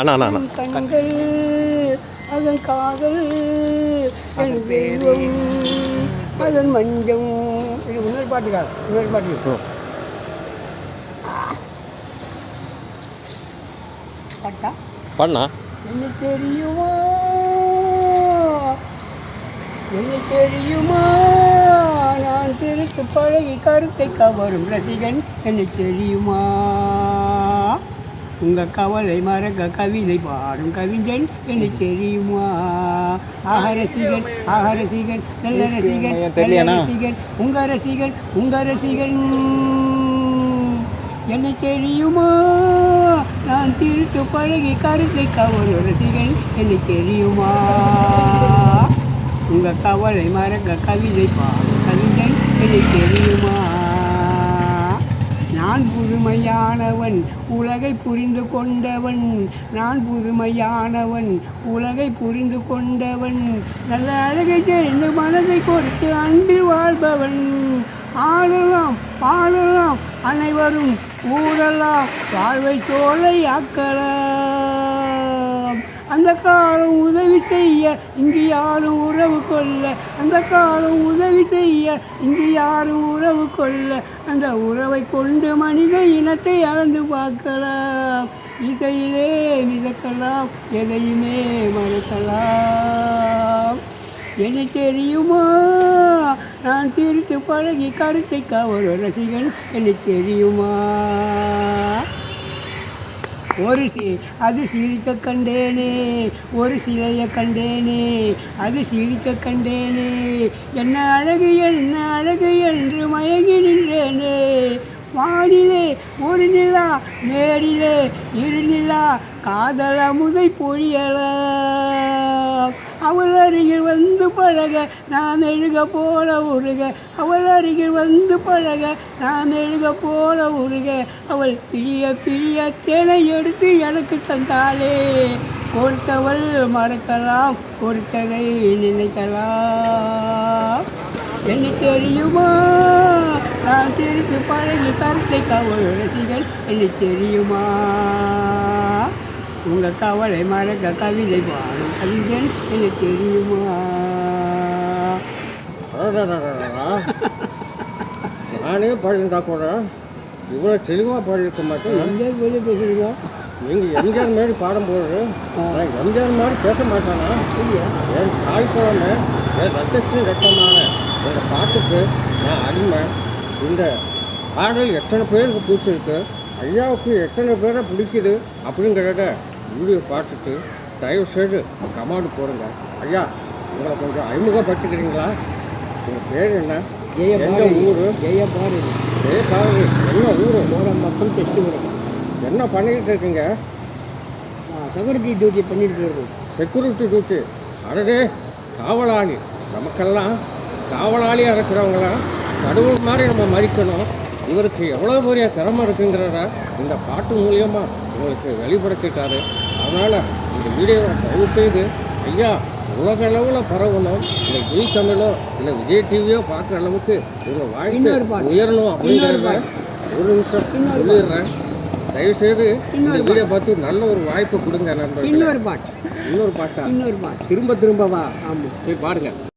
அண்ணா அண்ணா அண்ணா. உன் கண்கள் அதன் காதல் என் அதன் மஞ்சம். இது இன்னொரு பாட்டுக்கா? இன்னொரு பாட்டு. பாட்டா? பண்ணா என்ன தெரியுமா? என்ன தெரியுமா? நான் திருத்து பழகி கருத்தை கவரும் ரசிகன். என்ன தெரியுமா? உங்க கவலை மறக்க கவிதை பாடும் கவிஞன் என்ன தெரியுமா? ஆக ரசிகன் ஆக ரசிகன் நல்ல ரசிகன் நல்ல ரசிகன் உங்க ரசிகன் உங்க ரசிகன். என்ன தெரியுமா? நான் திருத்து பழகி கருத்தை கவரும் ரசிகன் என்ன தெரியுமா? உங்க கவலை மறக்க கவிதை பாடும் கவிஞன் என்ன தெரியுமா? நான் புதுமையானவன் உலகை புரிந்து கொண்டவன். நான் புதுமையானவன் உலகை புரிந்து கொண்டவன். நல்ல அழகை தெரிந்து மனதை கொடுத்து அன்பில் வாழ்பவன். ஆடலாம் பாடலாம் அனைவரும் கூடலாம் வாழ்வை சோலை அக்கலாம் அந்த காலம் உதவி செய்ய இங்கு யாரும் உறவு கொள்ள. அந்த காலம் உதவி செய்ய இங்கு யாரும் உறவு கொள்ள. அந்த உறவை கொண்டு மனித இனத்தை அளந்து பார்க்கலாம். இசையிலே மிதக்கலாம் எதையுமே மறக்கலாம். என தெரியுமா? நான் சிரித்து பழகி கருத்தை கவரும் ரசிகன் என்ன தெரியுமா? ஒரு சி அது சிரிக்க கண்டேனே ஒரு சிலையை கண்டேனே அது சிரிக்க கண்டேனே. என்ன அழகு என்ன அழகு என்று மயங்கி நின்றேனே. வானிலே ஒரு நிலா நேரிலே இரு நிலா காதல முதை பொழியலாம். அவள் அருகில் வந்து பழக நான் எழுக போல உருக. அவள் அருகில் வந்து பழக நான் எழுக போல உருக. அவள் பிழிய பிழிய தேனை எடுத்து எனக்கு தந்தாளே. கொடுத்தவள் மறக்கலாம் கொடுத்ததை நினைக்கலாம். என்ன தெரியுமா? நான் திருத்து பழகி கருத்தை கவல் ரசிகள் என்ன தெரியுமா? உங்கள் கவலை மறக்க கவிதை பாடும் கவிஞன் என்ன தெரியுமா. நானே பாடியிருந்தா கூட இவ்வளோ தெளிவாக பாடியிருக்க மாட்டேன். எங்கே போய் பேசுறீங்க நீங்கள் எம்ஜிஆர் மாதிரி பாடும்போது நான் எம்ஜிஆர் மாதிரி பேச மாட்டேனா? என் தாய் குழந்தை என் ரத்தத்தின் ரத்தமான இந்த பாட்டுக்கு நான் அடிமை. இந்த பாடல் எத்தனை பேருக்கு பிடிச்சிருக்கு? ஐயாவுக்கு எத்தனை பேரை பிடிக்குது அப்படிங்கிறத வீடியோ பார்த்துட்டு தயவு செய்து கமாண்டு போடுங்க. ஐயா உங்களை கொஞ்சம் அறிமுகப்படுத்திக்கிறீங்களா? உங்கள் பேர் என்ன? எந்த ஊர்? ஜெய பாரதி ஏ பாரு என்ன ஊர்? போட மக்கள் டெஸ்ட் வரும் என்ன பண்ணிக்கிட்டு இருக்கீங்க? செக்யூரிட்டி டியூட்டி பண்ணிட்டு இருக்கோம். செக்யூரிட்டி டியூட்டி அடடே காவலாளி. நமக்கெல்லாம் காவலாளியாக இருக்கிறவங்களாம் கடவுள் மாதிரி நம்ம மதிக்கணும். இவருக்கு எவ்வளோ பெரிய திறமை இருக்குங்கிறத இந்த பாட்டு மூலியமாக உங்களுக்கு வெளிப்படுத்திட்டாரு. அதனால் இந்த வீடியோவை தயவு செய்து ஐயா உலக அளவில் பரவணும். இல்லை ஜி தமிழோ இல்லை விஜய் டிவியோ பார்க்குற அளவுக்கு உங்கள் வாய்ஸ். உயரணும் அப்படிங்கிறத. ஒரு நிமிஷம் சொல்லிடுறேன். தயவு செய்து இந்த வீடியோ பார்த்து நல்ல ஒரு வாய்ப்பு கொடுங்க நண்பர்களே. இன்னொரு பாட்டு. இன்னொரு பாட்டா? இன்னொரு பாட்டு. திரும்ப திரும்ப வா. ஆமாம் சரி பாருங்க